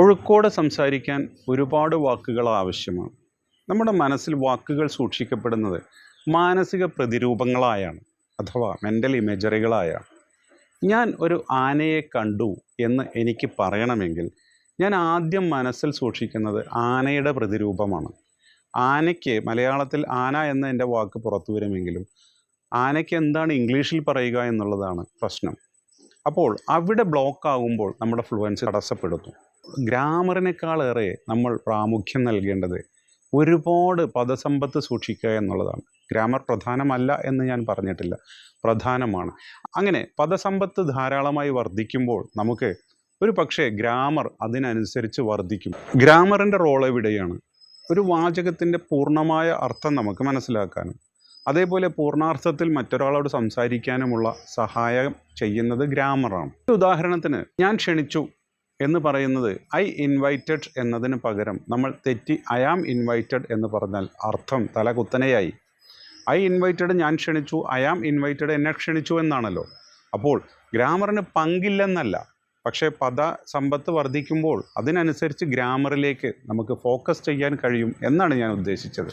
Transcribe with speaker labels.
Speaker 1: ഒഴുക്കോടെ സംസാരിക്കാൻ ഒരുപാട് വാക്കുകൾ ആവശ്യമാണ്. നമ്മുടെ മനസ്സിൽ വാക്കുകൾ സൂക്ഷിക്കപ്പെടുന്നത് മാനസിക പ്രതിരൂപങ്ങളായാണ് അഥവാ മെന്റൽ ഇമേജറികളായാണ് ഞാൻ ഒരു ആനയെ കണ്ടു എന്ന് എനിക്ക് പറയണമെങ്കിൽ ഞാൻ ആദ്യം മനസ്സിൽ സൂക്ഷിക്കുന്നത് ആനയുടെ പ്രതിരൂപമാണ്. ആനയ്ക്ക് മലയാളത്തിൽ ആന എന്ന എന്റെ വാക്ക് പുറത്തു വരുമെങ്കിലും ആനയ്ക്ക് എന്താണ് ഇംഗ്ലീഷിൽ പറയുക എന്നുള്ളതാണ് പ്രശ്നം. അപ്പോൾ അവിടെ ബ്ലോക്ക് ആകുമ്പോൾ നമ്മുടെ ഫ്ലുവൻസി തടസ്സപ്പെടുന്നു ഗ്രാമറിനേക്കാളേറെ നമ്മൾ പ്രാമുഖ്യം നൽകേണ്ടത് ഒരുപാട് പദസമ്പത്ത് സൂക്ഷിക്കുക എന്നുള്ളതാണ്. ഗ്രാമർ പ്രധാനമല്ല എന്ന് ഞാൻ പറഞ്ഞിട്ടില്ല. പ്രധാനമാണ്. അങ്ങനെ പദസമ്പത്ത് ധാരാളമായി വർദ്ധിക്കുമ്പോൾ നമുക്ക് ഒരു പക്ഷേ ഗ്രാമർ അതിനനുസരിച്ച് വർദ്ധിക്കും. ഗ്രാമറിന്റെ റോൾ എവിടെയാണ്? ഒരു വാചകത്തിന്റെ പൂർണമായ അർത്ഥം നമുക്ക് മനസ്സിലാക്കാനും അതേപോലെ പൂർണാർത്ഥത്തിൽ മറ്റൊരാളോട് സംസാരിക്കാനുമുള്ള സഹായം ചെയ്യുന്നത് ഗ്രാമറാണ്. ഉദാഹരണത്തിന് ഞാൻ ക്ഷണിച്ചു. എന്ന് പറയുന്നത് ഐ ഇൻവൈറ്റഡ് എന്നതിന് പകരം നമ്മൾ തെറ്റി ഐ ആം ഇൻവൈറ്റഡ് എന്ന് പറഞ്ഞാൽ അർത്ഥം തലകുത്തനെയായി ഐ ഇൻവൈറ്റഡ് ഞാൻ ക്ഷണിച്ചു ഐ ആം ഇൻവൈറ്റഡ് എന്നെ ക്ഷണിച്ചു എന്നാണല്ലോ. അപ്പോൾ ഗ്രാമറിന് പങ്കില്ലെന്നല്ല. പക്ഷേ പദ സമ്പത്ത് വർദ്ധിക്കുമ്പോൾ അതിനനുസരിച്ച് ഗ്രാമറിലേക്ക് നമുക്ക് ഫോക്കസ് ചെയ്യാൻ കഴിയും എന്നാണ് ഞാൻ ഉദ്ദേശിച്ചത്.